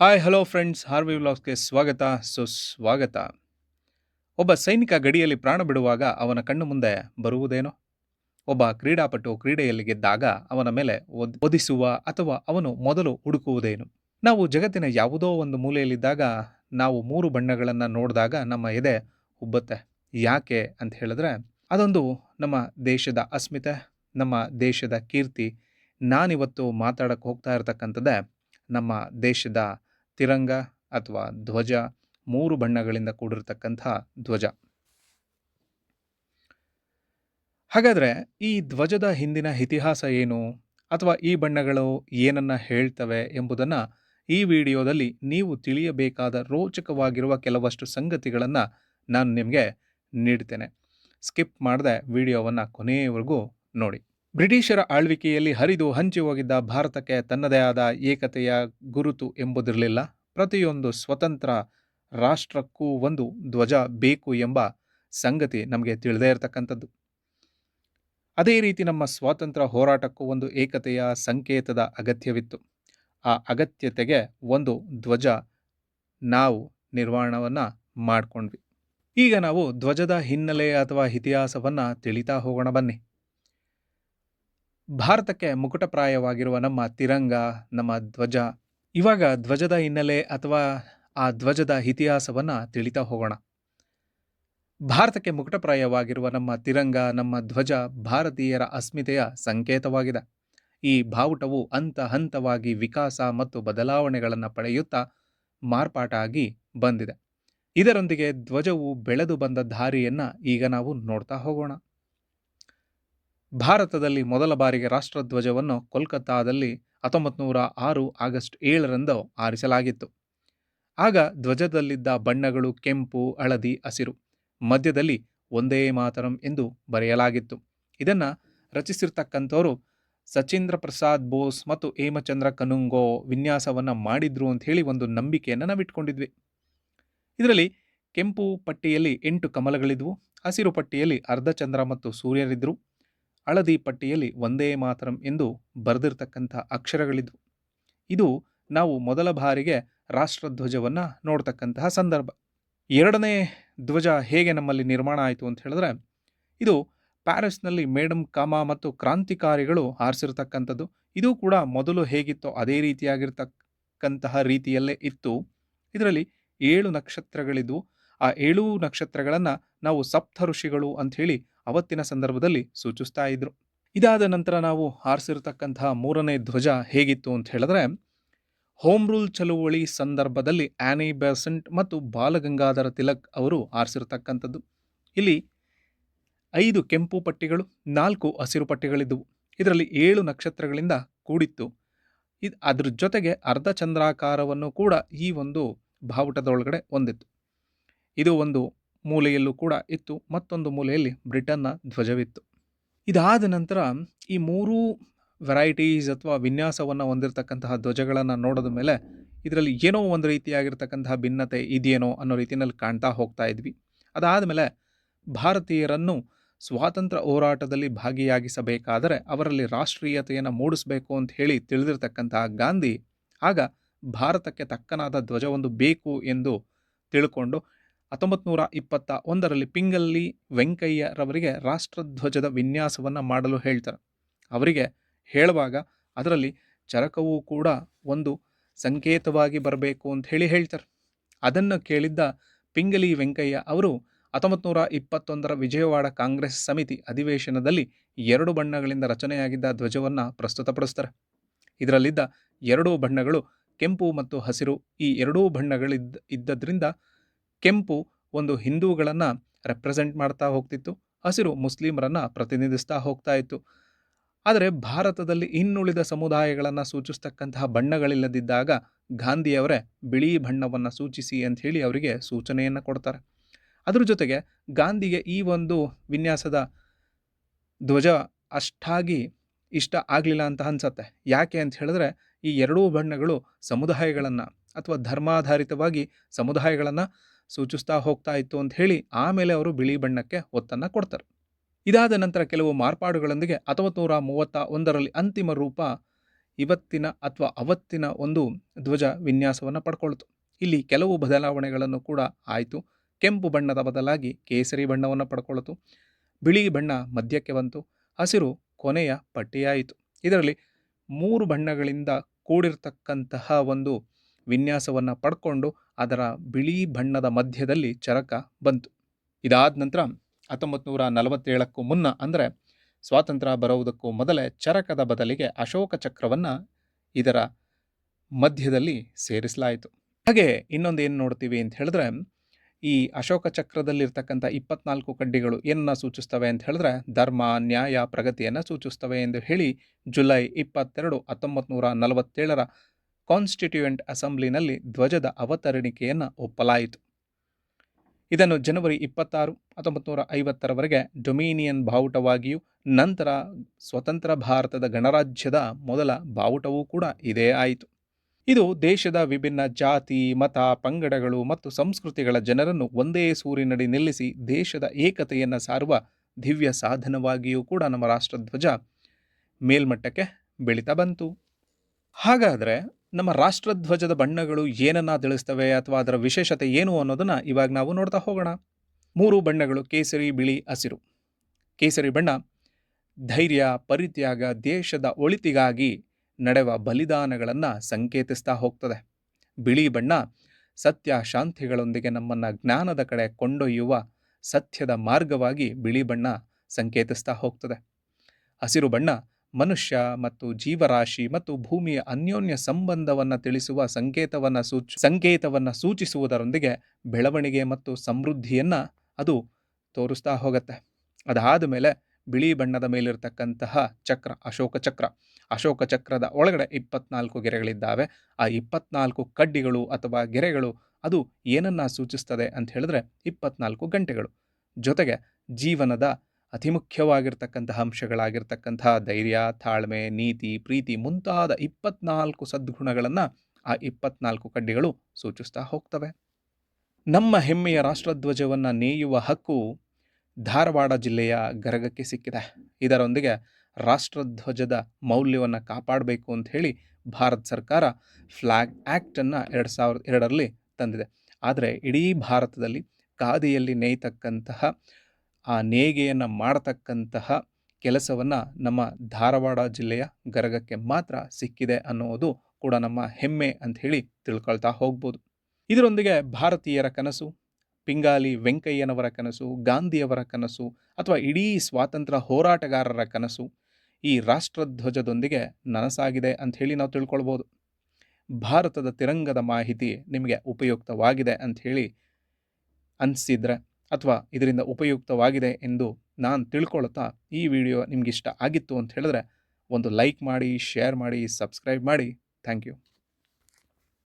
Hi hello friends Harvi ವ್ಲಾಗ್ಸ್ಗೆ ಸ್ವಾಗತ. ಸುಸ್ವಾಗತ ಒಬ್ಬ ಸೈನಿಕ ಗಡಿಯಲ್ಲಿ ಪ್ರಾಣ ಬಿಡುವಾಗ ಅವನ ಕಣ್ಣು ಮುಂದೆ ಬರುವುದೇನೋ? ಒಬ್ಬ ಕ್ರೀಡಾಪಟು ಕ್ರೀಡೆಯಲ್ಲಿ ಗೆದ್ದಾಗ ಅವನ ಮೇಲೆ ಒದ್- ಒದಿಸುವ ಅಥವಾ ಅವನು ಮೊದಲು ಹುಡುಕುವುದೇನು? ನಾವು ಜಗತ್ತಿನ ಯಾವುದೋ ಒಂದು ಮೂಲೆಯಲ್ಲಿದ್ದಾಗ ನಾವು ಮೂರು ಬಣ್ಣಗಳನ್ನು ನೋಡಿದಾಗ ನಮ್ಮ ಎದೆ ಉಬ್ಬುತ್ತೆ. ಯಾಕೆ ಅಂತ ಹೇಳಿದ್ರೆ, ಅದೊಂದು ನಮ್ಮ ದೇಶದ ಅಸ್ಮಿತೆ, ನಮ್ಮ ದೇಶದ ಕೀರ್ತಿ. ನಾನಿವತ್ತು ಮಾತಾಡಕ್ಕೆ ಹೋಗ್ತಾ ಇರತಕ್ಕಂಥದ್ದೇ ನಮ್ಮ ದೇಶದ ತಿರಂಗ ಅಥವಾ ಧ್ವಜ ಮೂರು ಬಣ್ಣಗಳಿಂದ ಕೂಡಿರತಕ್ಕಂಥ ಧ್ವಜ. ಹಾಗಾದರೆ ಈ ಧ್ವಜದ ಹಿಂದಿನ ಇತಿಹಾಸ ಏನು? ಅಥವಾ ಈ ಬಣ್ಣಗಳು ಏನನ್ನ ಹೇಳ್ತವೆ ಎಂಬುದನ್ನು ಈ ವಿಡಿಯೋದಲ್ಲಿ ನೀವು ತಿಳಿಯಬೇಕಾದ ರೋಚಕವಾಗಿರುವ ಕೆಲವಷ್ಟು ಸಂಗತಿಗಳನ್ನು ನಾನು ನಿಮಗೆ ನೀಡ್ತೇನೆ. ಸ್ಕಿಪ್ ಮಾಡದೆ ವಿಡಿಯೋವನ್ನು ಕೊನೆಯವರೆಗೂ ನೋಡಿ. ಬ್ರಿಟಿಷರ ಆಳ್ವಿಕೆಯಲ್ಲಿ ಹರಿದು ಹಂಚಿ ಹೋಗಿದ್ದ ಭಾರತಕ್ಕೆ ತನ್ನದೇ ಆದ ಏಕತೆಯ ಗುರುತು ಎಂಬುದಿರಲಿಲ್ಲ. ಪ್ರತಿಯೊಂದು ಸ್ವತಂತ್ರ ರಾಷ್ಟ್ರಕ್ಕೂ ಒಂದು ಧ್ವಜ ಬೇಕು ಎಂಬ ಸಂಗತಿ ನಮಗೆ ತಿಳಿದೇ ಇರತಕ್ಕಂಥದ್ದು. ಅದೇ ರೀತಿ ನಮ್ಮ ಸ್ವಾತಂತ್ರ್ಯ ಹೋರಾಟಕ್ಕೂ ಒಂದು ಏಕತೆಯ ಸಂಕೇತದ ಅಗತ್ಯವಿತ್ತು. ಆ ಅಗತ್ಯತೆಗೆ ಒಂದು ಧ್ವಜ ನಾವು ನಿರ್ವಹಣವನ್ನು ಮಾಡಿಕೊಂಡ್ವಿ. ಈಗ ನಾವು ಧ್ವಜದ ಹಿನ್ನೆಲೆ ಅಥವಾ ಇತಿಹಾಸವನ್ನು ತಿಳಿತಾ ಹೋಗೋಣ ಬನ್ನಿ. ಭಾರತಕ್ಕೆ ಮುಕುಟಪ್ರಾಯವಾಗಿರುವ ನಮ್ಮ ತಿರಂಗ, ನಮ್ಮ ಧ್ವಜ, ಇವಾಗ ಧ್ವಜದ ಹಿನ್ನೆಲೆ ಅಥವಾ ಆ ಧ್ವಜದ ಇತಿಹಾಸವನ್ನು ತಿಳಿತಾ ಹೋಗೋಣ. ಭಾರತಕ್ಕೆ ಮುಕುಟಪ್ರಾಯವಾಗಿರುವ ನಮ್ಮ ತಿರಂಗ, ನಮ್ಮ ಧ್ವಜ ಭಾರತೀಯರ ಅಸ್ಮಿತೆಯ ಸಂಕೇತವಾಗಿದೆ. ಈ ಬಾವುಟವು ಹಂತ ಹಂತವಾಗಿ ವಿಕಾಸ ಮತ್ತು ಬದಲಾವಣೆಗಳನ್ನು ಪಡೆಯುತ್ತಾ ಮಾರ್ಪಾಟಾಗಿ ಬಂದಿದೆ. ಇದರೊಂದಿಗೆ ಧ್ವಜವು ಬೆಳೆದು ಬಂದ ದಾರಿಯನ್ನು ಈಗ ನಾವು ನೋಡ್ತಾ ಹೋಗೋಣ. ಭಾರತದಲ್ಲಿ ಮೊದಲ ಬಾರಿಗೆ ರಾಷ್ಟ್ರಧ್ವಜವನ್ನು ಕೋಲ್ಕತ್ತಾದಲ್ಲಿ ಹತ್ತೊಂಬತ್ತು ನೂರ ಆರು ಆಗಸ್ಟ್ ಏಳರಂದು ಆರಿಸಲಾಗಿತ್ತು. ಆಗ ಧ್ವಜದಲ್ಲಿದ್ದ ಬಣ್ಣಗಳು ಕೆಂಪು, ಹಳದಿ, ಹಸಿರು, ಮಧ್ಯದಲ್ಲಿ ಒಂದೇ ಮಾತರಂ ಎಂದು ಬರೆಯಲಾಗಿತ್ತು. ಇದನ್ನು ರಚಿಸಿರ್ತಕ್ಕಂಥವರು ಸಚೀಂದ್ರ ಪ್ರಸಾದ್ ಬೋಸ್ ಮತ್ತು ಹೇಮಚಂದ್ರ ಕನುಂಗೋ ವಿನ್ಯಾಸವನ್ನು ಮಾಡಿದ್ರು ಅಂತ ಹೇಳಿ ಒಂದು ನಂಬಿಕೆಯನ್ನು ನಾವು ಇದರಲ್ಲಿ ಕೆಂಪು ಪಟ್ಟಿಯಲ್ಲಿ ಎಂಟು ಕಮಲಗಳಿದ್ವು, ಹಸಿರು ಪಟ್ಟಿಯಲ್ಲಿ ಅರ್ಧಚಂದ್ರ ಮತ್ತು ಸೂರ್ಯರಿದ್ದರು ಹಳದಿ ಪಟ್ಟಿಯಲ್ಲಿ ಒಂದೇ ಮಾತರಂ ಎಂದು ಬರೆದಿರ್ತಕ್ಕಂಥ ಅಕ್ಷರಗಳಿದ್ವು. ಇದು ನಾವು ಮೊದಲ ಬಾರಿಗೆ ರಾಷ್ಟ್ರಧ್ವಜವನ್ನು ನೋಡ್ತಕ್ಕಂತಹ ಸಂದರ್ಭ. ಎರಡನೇ ಧ್ವಜ ಹೇಗೆ ನಮ್ಮಲ್ಲಿ ನಿರ್ಮಾಣ ಆಯಿತು ಅಂತ ಹೇಳಿದ್ರೆ, ಇದು ಪ್ಯಾರಿಸ್ನಲ್ಲಿ ಮೇಡಮ್ ಕಾಮಾ ಮತ್ತು ಕ್ರಾಂತಿಕಾರಿಗಳು ಹಾರಿಸಿರ್ತಕ್ಕಂಥದ್ದು. ಇದು ಕೂಡ ಮೊದಲು ಹೇಗಿತ್ತೋ ಅದೇ ರೀತಿಯಾಗಿರ್ತಕ್ಕಂತಹ ರೀತಿಯಲ್ಲೇ ಇತ್ತು. ಇದರಲ್ಲಿ ಏಳು ನಕ್ಷತ್ರಗಳಿದ್ವು. ಆ ಏಳು ನಕ್ಷತ್ರಗಳನ್ನು ನಾವು ಸಪ್ತ ಋಷಿಗಳು ಅಂಥೇಳಿ ಅವತ್ತಿನ ಸಂದರ್ಭದಲ್ಲಿ ಸೂಚಿಸ್ತಾ ಇದ್ರು. ಇದಾದ ನಂತರ ನಾವು ಹಾರಿಸಿರ್ತಕ್ಕಂತಹ ಮೂರನೇ ಧ್ವಜ ಹೇಗಿತ್ತು ಅಂತ ಹೇಳಿದ್ರೆ, ಹೋಮ್ ರೂಲ್ ಚಳುವಳಿ ಸಂದರ್ಭದಲ್ಲಿ ಆನಿ ಬೆಸೆಂಟ್ ಮತ್ತು ಬಾಲಗಂಗಾಧರ ತಿಲಕ್ ಅವರು ಆರಿಸಿರ್ತಕ್ಕಂಥದ್ದು ಇಲ್ಲಿ ಐದು ಕೆಂಪು ಪಟ್ಟಿಗಳು, ನಾಲ್ಕು ಹಸಿರು ಪಟ್ಟಿಗಳಿದ್ದವು ಇದರಲ್ಲಿ ಏಳು ನಕ್ಷತ್ರಗಳಿಂದ ಕೂಡಿತ್ತು. ಇದು ಅದ್ರ ಜೊತೆಗೆ ಅರ್ಧಚಂದ್ರಾಕಾರವನ್ನು ಕೂಡ ಈ ಒಂದು ಬಾವುಟದೊಳಗಡೆ ಹೊಂದಿತ್ತು. ಇದು ಒಂದು ಮೂಲೆಯಲ್ಲೂ ಕೂಡ ಇತ್ತು, ಮತ್ತೊಂದು ಮೂಲೆಯಲ್ಲಿ ಬ್ರಿಟನ್ನ ಧ್ವಜವಿತ್ತು. ಇದಾದ ನಂತರ ಈ ಮೂರೂ ವೆರೈಟೀಸ್ ಅಥವಾ ವಿನ್ಯಾಸವನ್ನು ಹೊಂದಿರತಕ್ಕಂತಹ ಧ್ವಜಗಳನ್ನು ನೋಡಿದ ಮೇಲೆ ಇದರಲ್ಲಿ ಏನೋ ಒಂದು ರೀತಿಯಾಗಿರ್ತಕ್ಕಂತಹ ಭಿನ್ನತೆ ಇದೆಯೇನೋ ಅನ್ನೋ ರೀತಿಯಲ್ಲಿ ಕಾಣ್ತಾ ಹೋಗ್ತಾ ಇದ್ವಿ. ಅದಾದ ಮೇಲೆ ಭಾರತೀಯರನ್ನು ಸ್ವಾತಂತ್ರ್ಯ ಹೋರಾಟದಲ್ಲಿ ಭಾಗಿಯಾಗಿಸಬೇಕಾದರೆ ಅವರಲ್ಲಿ ರಾಷ್ಟ್ರೀಯತೆಯನ್ನು ಮೂಡಿಸಬೇಕು ಅಂತ ಹೇಳಿ ತಿಳಿದಿರ್ತಕ್ಕಂತಹ ಗಾಂಧಿ ಆಗ ಭಾರತಕ್ಕೆ ತಕ್ಕನಾದ ಧ್ವಜವೊಂದು ಬೇಕು ಎಂದು ತಿಳ್ಕೊಂಡು ಹತ್ತೊಂಬತ್ತು ನೂರ ಇಪ್ಪತ್ತ ಒಂದರಲ್ಲಿ ಪಿಂಗಲ್ಲಿ ವೆಂಕಯ್ಯರವರಿಗೆ ರಾಷ್ಟ್ರಧ್ವಜದ ವಿನ್ಯಾಸವನ್ನು ಮಾಡಲು ಹೇಳ್ತಾರೆ. ಅವರಿಗೆ ಹೇಳುವಾಗ ಅದರಲ್ಲಿ ಚರಕವೂ ಕೂಡ ಒಂದು ಸಂಕೇತವಾಗಿ ಬರಬೇಕು ಅಂತ ಹೇಳಿ ಹೇಳ್ತಾರೆ. ಅದನ್ನು ಕೇಳಿದ್ದ ಪಿಂಗಲಿ ವೆಂಕಯ್ಯ ಅವರು ಹತ್ತೊಂಬತ್ತು ನೂರ ಇಪ್ಪತ್ತೊಂದರ ವಿಜಯವಾಡ ಕಾಂಗ್ರೆಸ್ ಸಮಿತಿ ಅಧಿವೇಶನದಲ್ಲಿ ಎರಡು ಬಣ್ಣಗಳಿಂದ ರಚನೆಯಾಗಿದ್ದ ಧ್ವಜವನ್ನು ಪ್ರಸ್ತುತಪಡಿಸ್ತಾರೆ. ಇದರಲ್ಲಿದ್ದ ಎರಡೂ ಬಣ್ಣಗಳು ಕೆಂಪು ಮತ್ತು ಹಸಿರು ಈ ಎರಡೂ ಬಣ್ಣಗಳಿದ್ದ ಇದ್ದದ್ರಿಂದ ಕೆಂಪು ಒಂದು ಹಿಂದೂಗಳನ್ನು ರೆಪ್ರೆಸೆಂಟ್ ಮಾಡ್ತಾ ಹೋಗ್ತಿತ್ತು. ಹಸಿರು ಮುಸ್ಲಿಮರನ್ನು ಪ್ರತಿನಿಧಿಸ್ತಾ ಹೋಗ್ತಾ ಇತ್ತು. ಆದರೆ ಭಾರತದಲ್ಲಿ ಇನ್ನುಳಿದ ಸಮುದಾಯಗಳನ್ನು ಸೂಚಿಸ್ತಕ್ಕಂತಹ ಬಣ್ಣಗಳಿಲ್ಲದಿದ್ದಾಗ ಗಾಂಧಿಯವರೇ ಬಿಳಿ ಬಣ್ಣವನ್ನು ಸೂಚಿಸಿ ಅಂತ ಹೇಳಿ ಅವರಿಗೆ ಸೂಚನೆಯನ್ನು ಕೊಡ್ತಾರೆ. ಅದ್ರ ಜೊತೆಗೆ ಗಾಂಧಿಗೆ ಈ ಒಂದು ವಿನ್ಯಾಸದ ಧ್ವಜ ಅಷ್ಟಾಗಿ ಇಷ್ಟ ಆಗಲಿಲ್ಲ ಅಂತ ಅನ್ಸತ್ತೆ. ಯಾಕೆ ಅಂತ ಹೇಳಿದ್ರೆ ಈ ಎರಡೂ ಬಣ್ಣಗಳು ಸಮುದಾಯಗಳನ್ನು ಅಥವಾ ಧರ್ಮಾಧಾರಿತವಾಗಿ ಸಮುದಾಯಗಳನ್ನು ಸೂಚಿಸ್ತಾ ಹೋಗ್ತಾ ಇತ್ತು ಅಂತ ಹೇಳಿ ಆಮೇಲೆ ಅವರು ಬಿಳಿ ಬಣ್ಣಕ್ಕೆ ಒತ್ತನ್ನು ಕೊಡ್ತಾರೆ. ಇದಾದ ನಂತರ ಕೆಲವು ಮಾರ್ಪಾಡುಗಳೊಂದಿಗೆ ಹತ್ತೊಂಬತ್ತು ನೂರ ಮೂವತ್ತ ಒಂದರಲ್ಲಿ ಅಂತಿಮ ರೂಪ ಇವತ್ತಿನ ಅಥವಾ ಅವತ್ತಿನ ಒಂದು ಧ್ವಜ ವಿನ್ಯಾಸವನ್ನು ಪಡ್ಕೊಳ್ತು. ಇಲ್ಲಿ ಕೆಲವು ಬದಲಾವಣೆಗಳನ್ನು ಕೂಡ ಆಯಿತು. ಕೆಂಪು ಬಣ್ಣದ ಬದಲಾಗಿ ಕೇಸರಿ ಬಣ್ಣವನ್ನು ಪಡ್ಕೊಳ್ತು. ಬಿಳಿ ಬಣ್ಣ ಮಧ್ಯಕ್ಕೆ ಬಂತು. ಹಸಿರು ಕೊನೆಯ ಪಟ್ಟಿಯಾಯಿತು. ಇದರಲ್ಲಿ ಮೂರು ಬಣ್ಣಗಳಿಂದ ಕೂಡಿರ್ತಕ್ಕಂತಹ ಒಂದು ವಿನ್ಯಾಸವನ್ನು ಪಡ್ಕೊಂಡು ಅದರ ಬಿಳಿ ಬಣ್ಣದ ಮಧ್ಯದಲ್ಲಿ ಚರಕ ಬಂತು. ಇದಾದ ನಂತರ ಹತ್ತೊಂಬತ್ತು ನೂರ ನಲವತ್ತೇಳಕ್ಕೂ ಮುನ್ನ ಅಂದರೆ ಸ್ವಾತಂತ್ರ್ಯ ಬರುವುದಕ್ಕೂ ಮೊದಲೇ ಚರಕದ ಬದಲಿಗೆ ಅಶೋಕ ಚಕ್ರವನ್ನು ಇದರ ಮಧ್ಯದಲ್ಲಿ ಸೇರಿಸಲಾಯಿತು. ಹಾಗೆ ಇನ್ನೊಂದು ಏನು ನೋಡ್ತೀವಿ ಅಂತ ಹೇಳಿದ್ರೆ ಈ ಅಶೋಕ ಚಕ್ರದಲ್ಲಿರ್ತಕ್ಕಂಥ ಇಪ್ಪತ್ನಾಲ್ಕು ಕಡ್ಡಿಗಳು ಏನನ್ನ ಸೂಚಿಸ್ತವೆ ಅಂತ ಹೇಳಿದ್ರೆ ಧರ್ಮ, ನ್ಯಾಯ, ಪ್ರಗತಿಯನ್ನು ಸೂಚಿಸ್ತವೆ ಎಂದು ಹೇಳಿ ಜುಲೈ ಇಪ್ಪತ್ತೆರಡು ಹತ್ತೊಂಬತ್ತು ನೂರ ನಲವತ್ತೇಳರ ಕಾನ್ಸ್ಟಿಟ್ಯೂಯೆಂಟ್ ಅಸೆಂಬ್ಲಿನಲ್ಲಿ ಧ್ವಜದ ಅವತರಣಿಕೆಯನ್ನು ಒಪ್ಪಲಾಯಿತು. ಇದನ್ನು ಜನವರಿ ಇಪ್ಪತ್ತಾರು ಹತ್ತೊಂಬತ್ತು ನೂರ ಐವತ್ತರವರೆಗೆ ಡೊಮಿನಿಯನ್ ಬಾವುಟವಾಗಿಯೂ, ನಂತರ ಸ್ವತಂತ್ರ ಭಾರತದ ಗಣರಾಜ್ಯದ ಮೊದಲ ಬಾವುಟವೂ ಕೂಡ ಇದೇ ಆಯಿತು. ಇದು ದೇಶದ ವಿಭಿನ್ನ ಜಾತಿ, ಮತ, ಪಂಗಡಗಳು ಮತ್ತು ಸಂಸ್ಕೃತಿಗಳ ಜನರನ್ನು ಒಂದೇ ಸೂರಿನಡಿ ನಿಲ್ಲಿಸಿ ದೇಶದ ಏಕತೆಯನ್ನು ಸಾರುವ ದಿವ್ಯ ಸಾಧನವಾಗಿಯೂ ಕೂಡ ನಮ್ಮ ರಾಷ್ಟ್ರಧ್ವಜ ಮೇಲ್ಮಟ್ಟಕ್ಕೆ ಬೆಳೀತಾ ಬಂತು. ಹಾಗಾದರೆ ನಮ್ಮ ರಾಷ್ಟ್ರಧ್ವಜದ ಬಣ್ಣಗಳು ಏನನ್ನ ತಿಳಿಸ್ತವೆ ಅಥವಾ ಅದರ ವಿಶೇಷತೆ ಏನು ಅನ್ನೋದನ್ನು ಇವಾಗ ನಾವು ನೋಡ್ತಾ ಹೋಗೋಣ. ಮೂರು ಬಣ್ಣಗಳು, ಕೇಸರಿ, ಬಿಳಿ, ಹಸಿರು. ಕೇಸರಿ ಬಣ್ಣ, ಧೈರ್ಯ, ಪರಿತ್ಯಾಗ, ದೇಶದ ಒಳಿತಿಗಾಗಿ ನಡೆವ ಬಲಿದಾನಗಳನ್ನು ಸಂಕೇತಿಸ್ತಾ ಹೋಗ್ತದೆ. ಬಿಳಿ ಬಣ್ಣ, ಸತ್ಯ ಶಾಂತಿಗಳೊಂದಿಗೆ ನಮ್ಮನ್ನು ಜ್ಞಾನದ ಕಡೆ ಕೊಂಡೊಯ್ಯುವ ಸತ್ಯದ ಮಾರ್ಗವಾಗಿ ಬಿಳಿ ಬಣ್ಣ ಸಂಕೇತಿಸ್ತಾ ಹೋಗ್ತದೆ. ಹಸಿರು ಬಣ್ಣ ಮನುಷ್ಯ ಮತ್ತು ಜೀವರಾಶಿ ಮತ್ತು ಭೂಮಿಯ ಅನ್ಯೋನ್ಯ ಸಂಬಂಧವನ್ನು ತಿಳಿಸುವ ಸಂಕೇತವನ್ನು ಸೂಚ, ಸಂಕೇತವನ್ನು ಸೂಚಿಸುವುದರೊಂದಿಗೆ ಬೆಳವಣಿಗೆ ಮತ್ತು ಸಮೃದ್ಧಿಯನ್ನು ಅದು ತೋರಿಸ್ತಾ ಹೋಗುತ್ತೆ. ಅದಾದ ಮೇಲೆ ಬಿಳಿ ಬಣ್ಣದ ಮೇಲಿರ್ತಕ್ಕಂತಹ ಚಕ್ರ, ಅಶೋಕ ಚಕ್ರ. ಅಶೋಕ ಚಕ್ರದ ಒಳಗಡೆ ಇಪ್ಪತ್ನಾಲ್ಕು ಗೆರೆಗಳಿದ್ದಾವೆ. ಆ ಇಪ್ಪತ್ನಾಲ್ಕು ಕಡ್ಡಿಗಳು ಅಥವಾ ಗೆರೆಗಳು ಅದು ಏನನ್ನ ಸೂಚಿಸ್ತದೆ ಅಂತ ಹೇಳಿದ್ರೆ ಇಪ್ಪತ್ನಾಲ್ಕು ಗಂಟೆಗಳು. ಜೊತೆಗೆ ಜೀವನದ ಅತಿ ಮುಖ್ಯವಾಗಿರ್ತಕ್ಕಂತಹ ಅಂಶಗಳಾಗಿರ್ತಕ್ಕಂತಹ ಧೈರ್ಯ, ತಾಳ್ಮೆ, ನೀತಿ, ಪ್ರೀತಿ ಮುಂತಾದ ಇಪ್ಪತ್ನಾಲ್ಕು ಸದ್ಗುಣಗಳನ್ನು ಆ ಇಪ್ಪತ್ನಾಲ್ಕು ಕಡ್ಡಿಗಳು ಸೂಚಿಸ್ತಾ ಹೋಗ್ತವೆ. ನಮ್ಮ ಹೆಮ್ಮೆಯ ರಾಷ್ಟ್ರಧ್ವಜವನ್ನು ನೇಯುವ ಹಕ್ಕು ಧಾರವಾಡ ಜಿಲ್ಲೆಯ ಗರಗಕ್ಕೆ ಸಿಕ್ಕಿದೆ. ಇದರೊಂದಿಗೆ ರಾಷ್ಟ್ರಧ್ವಜದ ಮೌಲ್ಯವನ್ನು ಕಾಪಾಡಬೇಕು ಅಂತ ಹೇಳಿ ಭಾರತ ಸರ್ಕಾರ ಫ್ಲ್ಯಾಗ್ ಆ್ಯಕ್ಟನ್ನು ಎರಡು ಸಾವಿರದ ಎರಡರಲ್ಲಿ ತಂದಿದೆ. ಆದರೆ ಇಡೀ ಭಾರತದಲ್ಲಿ ಖಾದಿಯಲ್ಲಿ ನೇಯ್ತಕ್ಕಂತಹ ಆ ನೇಯ್ಗೆಯನ್ನು ಮಾಡತಕ್ಕಂತಹ ಕೆಲಸವನ್ನು ನಮ್ಮ ಧಾರವಾಡ ಜಿಲ್ಲೆಯ ಗರಗಕ್ಕೆ ಮಾತ್ರ ಸಿಕ್ಕಿದೆ ಅನ್ನುವುದು ಕೂಡ ನಮ್ಮ ಹೆಮ್ಮೆ ಅಂತ ಹೇಳಿ ತಿಳ್ಕೊಳ್ತಾ ಹೋಗ್ಬೋದು. ಇದರೊಂದಿಗೆ ಭಾರತೀಯರ ಕನಸು, ಪಿಂಗಾಲಿ ವೆಂಕಯ್ಯನವರ ಕನಸು, ಗಾಂಧಿಯವರ ಕನಸು ಅಥವಾ ಇಡೀ ಸ್ವಾತಂತ್ರ್ಯ ಹೋರಾಟಗಾರರ ಕನಸು ಈ ರಾಷ್ಟ್ರಧ್ವಜದೊಂದಿಗೆ ನನಸಾಗಿದೆ ಅಂತ ಹೇಳಿ ನಾವು ತಿಳ್ಕೊಳ್ಬೋದು. ಭಾರತದ ತಿರಂಗದ ಮಾಹಿತಿ ನಿಮಗೆ ಉಪಯುಕ್ತವಾಗಿದೆ ಅಂಥೇಳಿ ಅನಿಸಿದ್ರೆ ಅಥವಾ ಇದರಿಂದ ಉಪಯುಕ್ತವಾಗಿದೆ ಎಂದು ನಾನು ತಿಳ್ಕೊಳ್ತಾ ಈ ವಿಡಿಯೋ ನಿಮಗಿಷ್ಟ ಆಗಿತ್ತು ಅಂತ ಹೇಳಿದ್ರೆ ಒಂದು ಲೈಕ್ ಮಾಡಿ ಶೇರ್ ಮಾಡಿ ಸಬ್ಸ್ಕ್ರೈಬ್ ಮಾಡಿ. Thank you